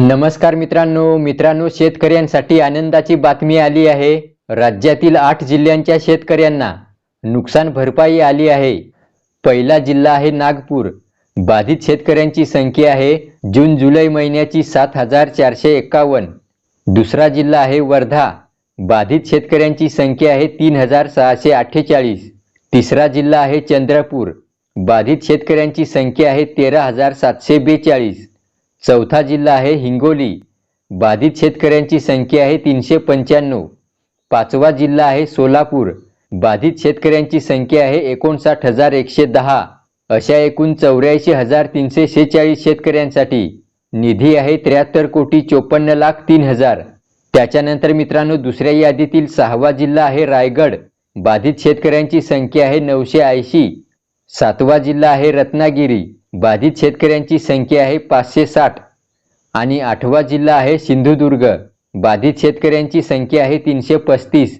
नमस्कार मित्रांनो मित्रांनो शेतकऱ्यांसाठी आनंदाची बातमी आली आहे. राज्यातील आठ जिल्ह्यांच्या शेतकऱ्यांना नुकसान भरपाई आली आहे. पहिला जिल्हा आहे नागपूर. बाधित शेतकऱ्यांची संख्या आहे. जून जुलै महिन्याची सात हजार चारशे एक्कावन्न दुसरा जिल्हा आहे वर्धा. बाधित शेतकऱ्यांची संख्या आहे तीन हजार सहाशे अठ्ठेचाळीस. तिसरा जिल्हा आहे चंद्रपूर. बाधित शेतकऱ्यांची संख्या आहे तेरा हजार सातशे बेचाळीस. चौथा जिल्हा आहे हिंगोली. बाधित शेतकऱ्यांची संख्या आहे तीनशे पंच्याण्णव. पाचवा जिल्हा आहे सोलापूर. बाधित शेतकऱ्यांची संख्या आहे एकोणसाठ हजार एकशे दहा. अशा एकूण चौऱ्याऐंशी हजार तीनशे शेहेचाळीस शेतकऱ्यांसाठी निधी आहे त्र्याहत्तर कोटी चोपन्न लाख तीन हजार. त्याच्यानंतर मित्रांनो दुसऱ्या यादीतील सहावा जिल्हा आहे रायगड. बाधित शेतकऱ्यांची संख्या आहे नऊशे ऐंशी. सातवा जिल्हा आहे रत्नागिरी. बाधित शेतकऱ्यांची संख्या आहे पाचशे साठ आणि आठवा जिल्हा आहे सिंधुदुर्ग. बाधित शेतकऱ्यांची संख्या आहे तीनशे पस्तीस.